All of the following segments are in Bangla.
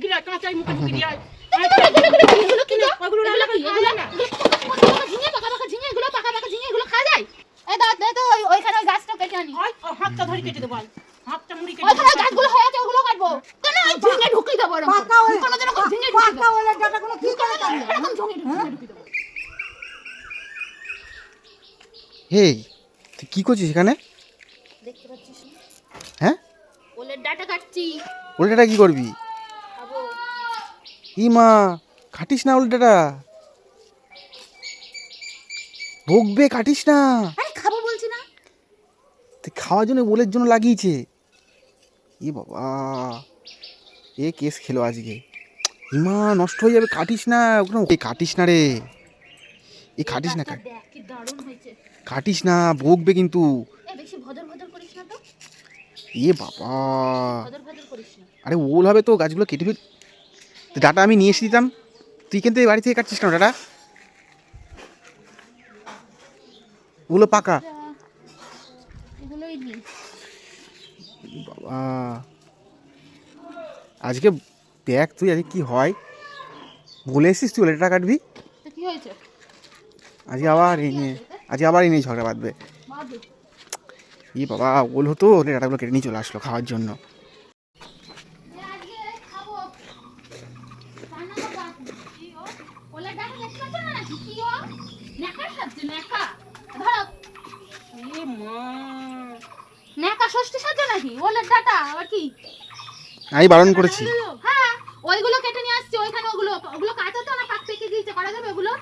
গিরা কাঁচাই মুখে মুখে দিয়ে কি হয়ে। হেই তুই করছিস এখানে? দেখতে পাচ্ছিস হ্যাঁ? ওলের ডাঁটা কাটছি। কি করবি? ই মা কাটিস না উল্টাটা। বকবে কাটিস না। আরে খাব বলছি না। খাওয়ার জন্য ওলের জন্য লাগিয়েছে। এ বাবা এ কেস খেলো আজকে। ইমা নষ্ট হয়ে যাবে কাটিস না। ওখানে এই কাটিস না রে। এ কাটিস না কাটিস না বকবে কিন্তু। এ বাবা। আরে ওল হবে তো গাছগুলো কেটে ফেল ডাটা আমি নিয়ে এসে দিতাম তুই কিন্তু বাড়ি থেকে কাটছিস কেন ডাটা? ওগুলো পাকা। বাবা। আজকে দেখ তুই আজকে কি হয়? বলে এসেছিস তুই ওলেটা কাটবি? আজকে আবার এই নিয়ে আজকে আবার এই নিয়ে ঝগড়া বাঁধবে। ই বাবা ওল হতো ওলে ডাটাগুলো কেটে নিয়ে চলে আসলো খাওয়ার জন্য আজকে খাব ষষ্ঠী সাজছে নাকি? ওলের ডাটা আবার কি? আমি বারণ করেছি হ্যাঁ, ওইগুলো কেটে নিয়ে আসছি, ওইখানে ওগুলো ওগুলো কাঁচা তো না পাক পেকে দিয়েছে করা যাবে ওগুলো?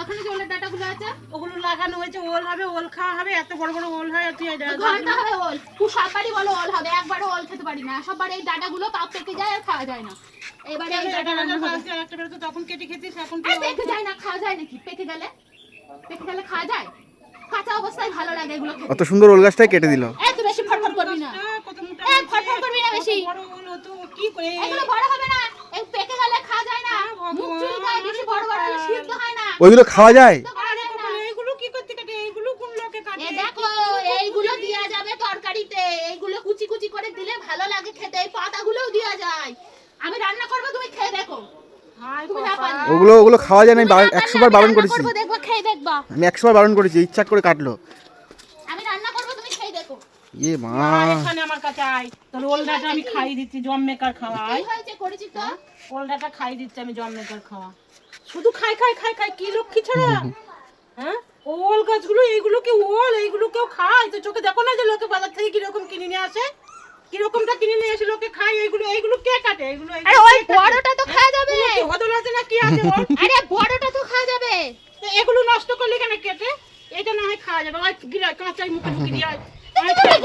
ওখানে যে ওলের ডাঁটাগুলো আছে, ওগুলো লাগানো হয়েছে ওল হবে ওল খাওয়া হবে এত বড় বড় ওল হয় তুই ঘণ্টা হবে ওল। তুই সববারই বলো ওল হবে, একবারও ওল খেতে পারি না। সববার এই ডাঁটাগুলো যায় আর খাওয়া যায় না। এবারে এই ডাঁটা রান্না হবে। একটা বেরোতো তখন কেটে খেতিস এখন পেকে যায় না, খাওয়া যায় নাকি? পেকে গেলে? পেকে গেলে খাওয়া যায়? কাঁচা অবস্থায় ভালো লাগে এগুলো অত সুন্দর ওল গাছটাই কেটে দিল এই তুই বেশি ফটফট করবি না। কত মোটা ফটফট করবি না বেশি। বড় ওল হতো কি করে এগুলো বড় হবে না। এই পেকে গেলে খাওয়া যায় না। মুখ চুলকায়, বেশি বড় বড় হলে সিদ্ধ হয় না। ওইগুলো খাওয়া যায় সিদ্ধ করা আরে যায় না। কপালে, এইগুলো কি করতে কাটে এইগুলো কোন লোকে কাটে? এ দেখো এইগুলো দেওয়া যাবে তরকারিতে। এইগুলো কুচি কুচি করে দিলে ভালো লাগে খেতে। এই পাতাগুলোও দেওয়া যায়। আমি রান্না করব তুমি খেয়ে দেখো। তুমি না কপাল। পারলে। ওগুলো ওগুলো খাওয়া যায় না। আমি তুমি না পারলে একশো বার বারণ করেছি। করব, দেখবা খেয়ে দেখবা। আমি একশো বার বারণ করেছি। ইচ্ছা করে কাটলো। আমি রান্না করব তুমি খেয়ে দেখো। ইয়ে মা। এখানে আমার কাছে আয়। তোর ওল আমি খাই দিচ্ছি জম মেকার খাওয়াই করেছি তো? ওল খাই দিচ্ছি আমি জম মেকার খাওয়া। শুধু খাই খাই খাই খাই কি লক্ষ্মী ছাড়া? হ্যাঁ? ওল গাছগুলো এইগুলো কি ওল এইগুলো কেউ খায়। তো চোখে দেখো না যে লোকে বাজার থেকে কীরকম কিনে নিয়ে আসে? কিরকমটা কিনে নিয়ে এসে লোকে খায়? এইগুলো এইগুলো কে কাটে? এইগুলো আরে ওই বড়টা তো খাওয়া যাবে। হদল আছে না কি আছে? আরে বড়টা তো খাওয়া যাবে। এগুলো নষ্ট করলে কেন কেটে? এটা না হয় খাওয়া যাবে। আর গিরা কাঁচাই মুখে মুখে দিয়ে আয়। আয় খাই।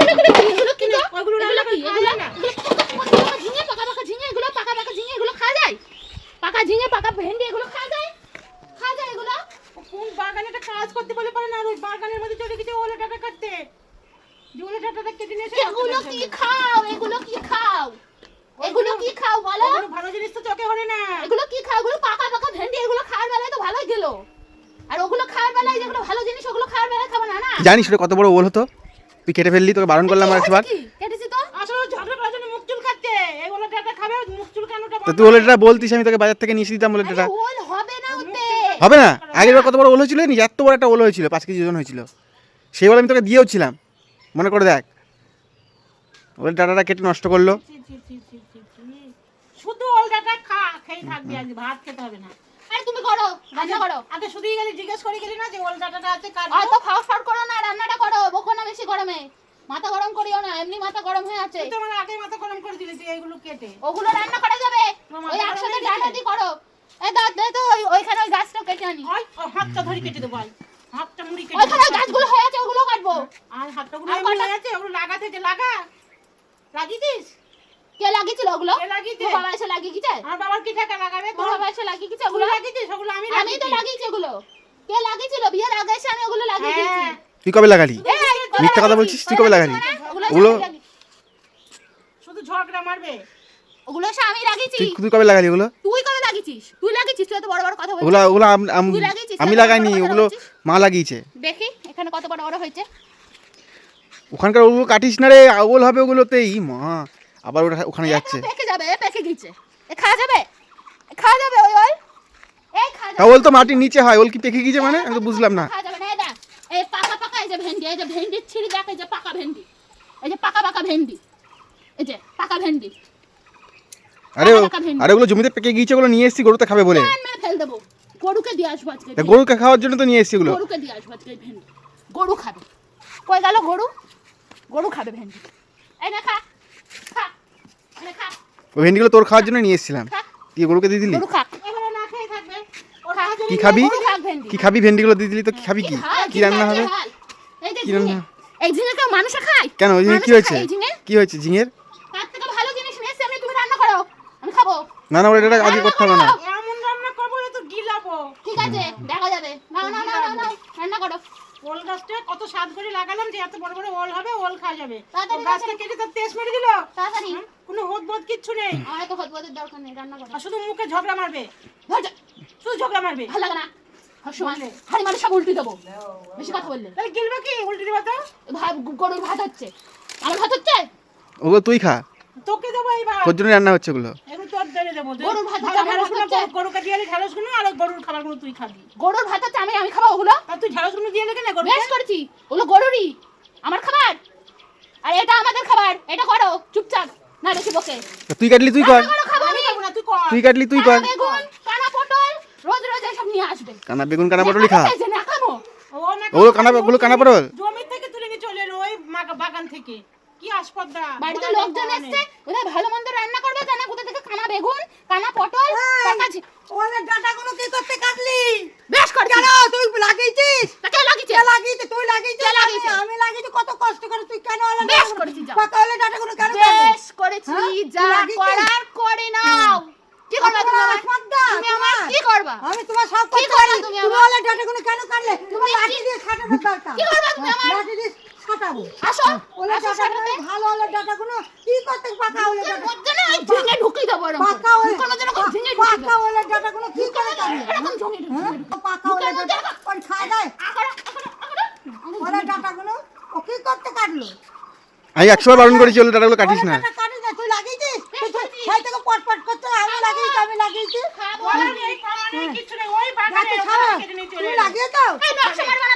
এগুলো কি গো? ওইগুলো এগুলো রান্না কি? করে খাওয়া এগুলো যায় না। এগুলো পাকা পাকা ঝিঙে, পাকা পাকা ঝিঙে, এগুলো পাকা পাকা ঝিঙে, এগুলো খাওয়া যায়? পাকা ঝিঙে, পাকা ভেন্ডি, এগুলো খাওয়া যায়? খাওয়া যায় এগুলো? কোন বাগানে একটা কাজ করতে বলে পারে না আর ওই বাগানের মধ্যে চলে গেছে ওলে টাকা কাটতে ওলে এসে এগুলো কি খাও? এগুলো কি খাও? এগুলো কি খাও বলো? ভালো জিনিস তো চোখে না। এগুলো কি খাও? এগুলো পাকা পাকা ভেন্ডি, এগুলো খাওয়ার বেলায় তো ভালোই গেলো। আর ওগুলো খাওয়ার বেলায় যেগুলো ভালো জিনিস ওগুলো খাওয়ার বেলায় খাবে না না? জানিস ওটা কত বড় ওল হতো? তুই কেটে ফেললি তোকে বারণ করলাম আর একবার কেটেছি তো। আসলে ঝগড়া করার জন্য মুখ চুল খাচ্ছে এই ওলে টাকা খাবে মুখ চুল কানোটা তো তুই ওলেটা বলতিস আমি তোকে বাজার থেকে নিয়ে দিতাম ওল হবে না ওতে। হবে না? আগের বার কত বড় ওল হয়েছিল? জানিস এত বড় একটা ওল হয়েছিল পাঁচ কেজি ওজন হয়েছিল। সেই বলে আমি তোকে দিয়েও ছিলাম। মনে করে দেখ। ওলের ডাটাটা কেটে নষ্ট করল। শুধু ওল টাকা খা খেয়ে থাকবি আজ ভাত খেতে হবে না। আরে তুমি করো রান্না করো। আগে শুধুই গেলি জিজ্ঞেস করে গেলি না যে ওল ডাটাটা আছে কার অত ফাও ফাও করো না রান্নাটা করো বকো না বেশি গরমে। মাথা গরম করিও না এমনি মাথা গরম হয়ে আছে। আগে মাথা গরম করে এইগুলো কেটে। ওগুলো রান্না করা যাবে। ওই গরম একসাথে ডাটা দি করো। এই দাঁত দে তো ওইখানে ওই গাছটা কেটে আনি। হাতটা ধরে কেটে দেবো হাতটা মুড়ি কেটে ওইখানে গাছগুলো হয়ে আছে ওগুলো কাটবো। আর হাতটা গুলো এমনি আছে ওগুলো লাগাতে যে লাগা। লাগিয়েছিস? কে লাগিয়েছিল ওগুলো? কে লাগিয়েছে? বাবা এসে লাগিয়ে গেছে আমার বাবার কি টাকা লাগাবে তোর বাবা এসে লাগিয়ে গেছে ওগুলো? ওগুলো লাগিয়েছিস? ওগুলো আমি আমি তো লাগিয়েছি। ওগুলো। কে লাগিয়েছিল? বিয়ের আগে এসে আমি ওগুলো লাগিয়ে দিয়েছি। হ্যাঁ তুই কবে লাগালি? মিথ্যা কথা বলছিস, তুই কবে লাগালি? না? ওগুলো লাগিয়েছি। শুধু ঝগড়া মারবে? ওগুলো এসে আমি লাগিয়েছি। তুই তুই কবে লাগালি ওগুলো? তুই কবে লাগিয়েছিস? তুই লাগিয়েছিস তুই এত বড় বড় কথা বলছিস। ওগুলো ওগুলো আম- লাগাইনি ওগুলো মা লাগিয়েছে। দেখি এখানে কত বড় বড় হয়েছে। ওখানকার ওগুলো কাটিস না রে ওল হবে ওগুলোতেই মা। আবার ওটা ওখানে যাচ্ছে। পেকে যাবে পেকে গেছে এ খাওয়া যাবে? এ খাওয়া যাবে ওই ওই? এই খাওয়া তা ওল তো মাটির নিচে হয় ওল কি পেকে গিয়েছে মানে? আমি তো বুঝলাম না। খাওয়া যাবে না এই এই পাকা পাকা এই যে ভেন্ডি এই যে ভেন্ডি ছিঁড়ি দেখ এই যে পাকা ভেন্ডি। এই যে পাকা পাকা ভেন্ডি। এই যে পাকা ভেন্ডি। আরে ও- আরে ওগুলো জমিতে পেকে গিয়েছে ওগুলো নিয়ে এসেছি গরুতে খাবে বলে। ফেল দেবো। গরুকে দিয়ে আসব আজকে গরুকে খাওয়ার জন্য তো নিয়ে এসেছি ওগুলো। গরুকে দিয়ে আসব আজকে ভেন্ডি। গরু খাবে। কই গেল গরু? গরু খাবে ভেন্ডি। এই না খা খা খা। ওই ভেন্ডিগুলো তোর খাওয়ার জন্য নিয়ে এসেছিলাম। তুই গরুকে দিয়ে দিলি? গরু খা। কি খাবি? কি খাবি ভেন্ডিগুলো দিয়ে দিলি তো? কি খাবি কি কি? রান্না হবে? কি রান্না? এই ঝিঙে কেউ মানুষে খায়? কেন ওই ঝিঙে কি হয়েছে? কি হয়েছে ঝিঙের তার থেকে ভালো জিনিস নিয়ে এসে আমি তুমি রান্না করো আমি খাব না না ওটা এটা আজকে করতে হবে না। এমন রান্না করব তো গিলাবো। ঠিক আছে দেখা যাবে। না না না না না রান্না করো। ওল গাছটা কত স্বাদ করে লাগালাম যে এত বড় বড় ওল হবে ওল খাওয়া যাবে। তাড়াতাড়ি, গাছটা কেটে তার তেজ মেরে দিল। তাড়াতাড়ি। কোনো হোদ বোধ কিচ্ছু নেই। আমার হতবদের দরকার নেই রান্না করো। আর শুধু মুখে ঝগড়া মারবে। শুধু ঝগড়া মারবে। ভালো লাগে না। হাড়ি মারি সব উল্টে দেবো। বেশি কথা বললে। তাহলে গিলবে কি উল্টে দিবা তো? ভাত গরুর ভাত হচ্ছে। আমার ভাত হচ্ছে? ওগুলো তুই খা। তোকে দেবো তোর জন্য রান্না হচ্ছে এগুলো দেবো গরুর ভাত আর গরুর তুই খাবি। গরুর ভাত হচ্ছে আমি আমি খাব ওগুলো? আর তুই ঢেঁড়সগুলো দিয়ে লেগে না গরু বেশ করেছি। ওগুলো গরুরই। আমার খাবার? আর এটা আমাদের খাবার। এটা করো চুপচাপ। না বেশি বকে। তুই কাটলি তুই কর। তুই কাটলি তুই কর। কানা বেগুন কানা পটল রোজ রোজ এসব নিয়ে আসবে। কানা বেগুন কানা পটলই খা। ওগুলো কানা ওগুলো কানা পটল? জমি থেকে তুলে নিয়ে চলে এলো ওই বাগান থেকে। কি আসপদ্দা। বাড়িতে লোকজন। এসছে ওরা ভালো মন্দ রান্না করবে জানা কোথা থেকে কানা বেগুন কানা পটল ঝি- ওদের ডাটাগুলো কি করতে কাটলি। বেশ করছি। কেন? তুই লাগিয়েছিস? কে লাগিয়েছে? কে লাগিয়েছে? তুই লাগিয়েছিস? কে লাগিয়েছে? আমি- লাগিয়েছি কত কষ্ট করে তুই কেন ওলা বেশ করেছি, যাও। পাকা হলে ডাটাগুলো কেন বেশ করেছি হ্যাঁ? যা করার করে নাও। কি করবা তুমি আমার তুমি আমার কি করবা? আমি তোমার সব কি করবা তুমি আমার? ডাটাগুলো কেন কাটলে? তোমার তুমি লাঠি দিয়ে ছাটানোর দরকার। কি করবা তুমি আমার? লাঠি দিয়ে ছাটাবো আসো। ওলা ডাটাগুলো সাথে ভালো ওলা ডাটাগুলো কি করতে পাকা ওলা ডাটা ওই ঝিঙে ঢুকিয়ে দেবো এরকম পাকা ওলা ঝিঙে পাকা ওলা ডাটাগুলো কি করে কাটলি এরকম ঝিঙে ঢুকিয়ে হ্যাঁ? পাকা ওলা ডাটা যায় আগাড়া, আগাড়া, আগাড়া। ডাটাগুলো ও কি করতে কাটলো? আমি একশো বার বারণ করেছি ওগুলো ডাটাগুলো কাটিস না। কাটিস না, তুই লাগিয়েছিস? সেই থেকে পটপট করছে, আমি লাগিয়েছি, আমি লাগিয়েছি। খাব। নেই, ওই বাগানে যাতে ওখানে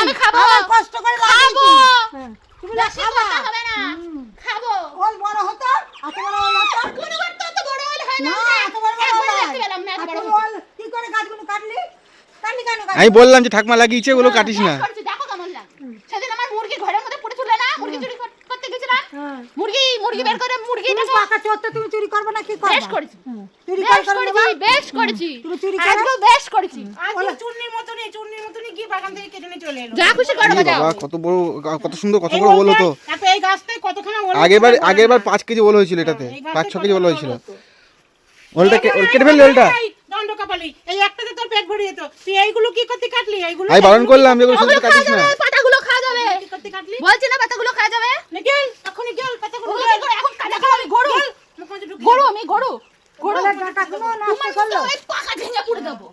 আমি খাব। কষ্ট করে খাব। তুমি লা- বেশি খাবা। কথা হবে না। খাব। ওল বড় হতো, এত বড় ওল হতো। কোনোবার তো বড় হলে হয় না। না, এত বড় বড় ওল দেখতে পেলাম না এত বড় ওল কি করে গাছগুলো কাটলি? কাটলি কেন? আমি বললাম যে ঠাকমা লাগিয়েছে ওগুলো কাটিস না বেশ করেছি, দেখো কেমন লাগে। সেদিন আমার মুরগি ঘরের মধ্যে পড়ে ছিল না মুরগি চুরি কর- করতে গেছিলাম হ্যাঁ। মুরগি মুরগি বের করে মুরগি তুমি পাকা চোর তো তুমি চুরি করবে না কি করবে? বেশ করেছি। চুরি করেছি বেশ করেছি। তুমি চুরি করো? আজকেও বেশ করেছি। আজকে চুন্নির মতনই, চুন্নির মতনই গিয়ে বাগান থেকে কেটে নিয়ে চলে এলো। যা খুশি করো যাও। কত বড় কত সুন্দর কত এই বড় ওল ওলটা- হতো এই গাছটায় কতখানা ওল আগের বার হতো, আগের বার না। পাঁচ কেজি ওল হয়েছিল এটাতে। এই গাছটায় পাঁচ ছ কেজি ওল হয়েছিল। ওলটা কে- কেটে ফেললি ওলটা। এই দণ্ড কপালি, এই একটাতে তোর পেট ভরে যেত। তুই এইগুলো কি করতে কাটলি? এইগুলো- আমি বারণ করলাম কি যেগুলো কাটিস না। খাওয়া যাবে? বলছি না পাতাগুলো খাওয়া যাবে নে গেল, এখনই গেল, পাতাগুলো করে? এখন কাটা খাওয়া আমি গরু গরু আমি গরু গরু ডাঁটাগুলো তোমার করল। তো ওই পাকা ভেঙে পুড়ে দেবো।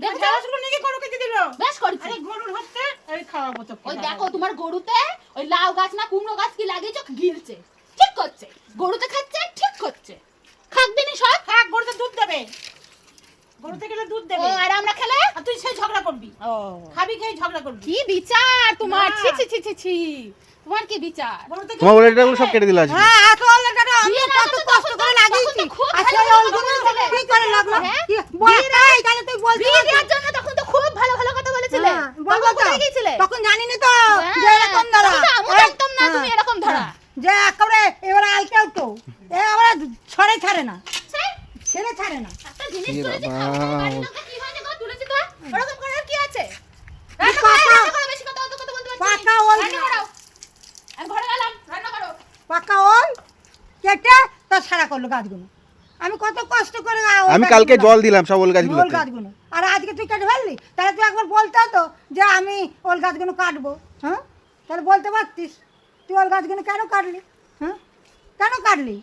দেখো ঢেঁড়সগুলো নিয়ে গরুকে দিয়ে দিল। বেশ করেছি আরে গরুর হচ্ছে, এই খাওয়াবো তোকে। ওই দেখো তোমার গরুতে ওই লাউ গাছ না কুমড়ো গাছ কি লাগিয়েছো গিলছে ঠিক করছে গরুতে খাচ্ছে ঠিক করছে খাকবে নি সব থাক, গরুতে দুধ দেবে। গরুতে গেলে দুধ ও আর আমরা খেলে? আর তুই সেই ঝগড়া করবি। খাবি খেয়ে ঝগড়া করবি। কি বিচার তোমার? ছি ছি ছি ছি ছি। তোমার কি বিচার? তোমার ওলের সব কেটে দিল আজকে। হ্যাঁ, এত ওলের আমি কত কষ্ট তখন করে লাগিয়েছি। তখন তো ওলগুলো কি করে লাগল? হ্যাঁ? বল, এই, তাহলে তুই বলতে বিয়ে জন্য তখন তো খুব ভালো ভালো কথা বলেছিলে। বলব কোথায় গিয়েছিলে? তখন জানিনি তো যে এরকম ধরা। তখন তো না তুমি এরকম ধরা। যে একেবারে এবারে আলকে উঠো এবারে ছড়ে ছাড়ে না। ছেড়ে ছাড়ে না। একটা জিনিস তুলেছি, কি? ওরকম করার আছে? পাকা- ওল- আমি ঘরে গেলাম, রান্না করো। পাকা ওল কেটে তো সারা করল গাছগুলো। আমি কত কষ্ট করে আমি কালকে জল দিলাম সব ওল গাছগুলো। আর আজকে তুই কেটে ফেললি? তাহলে তুই একবার বলতে হতো যে আমি ওল গাছগুলো কাটবো হ্যাঁ? তাহলে বলতে পারতিস। তুই ওল গাছগুলো কেন কাটলি হ্যাঁ? কেন কাটলি?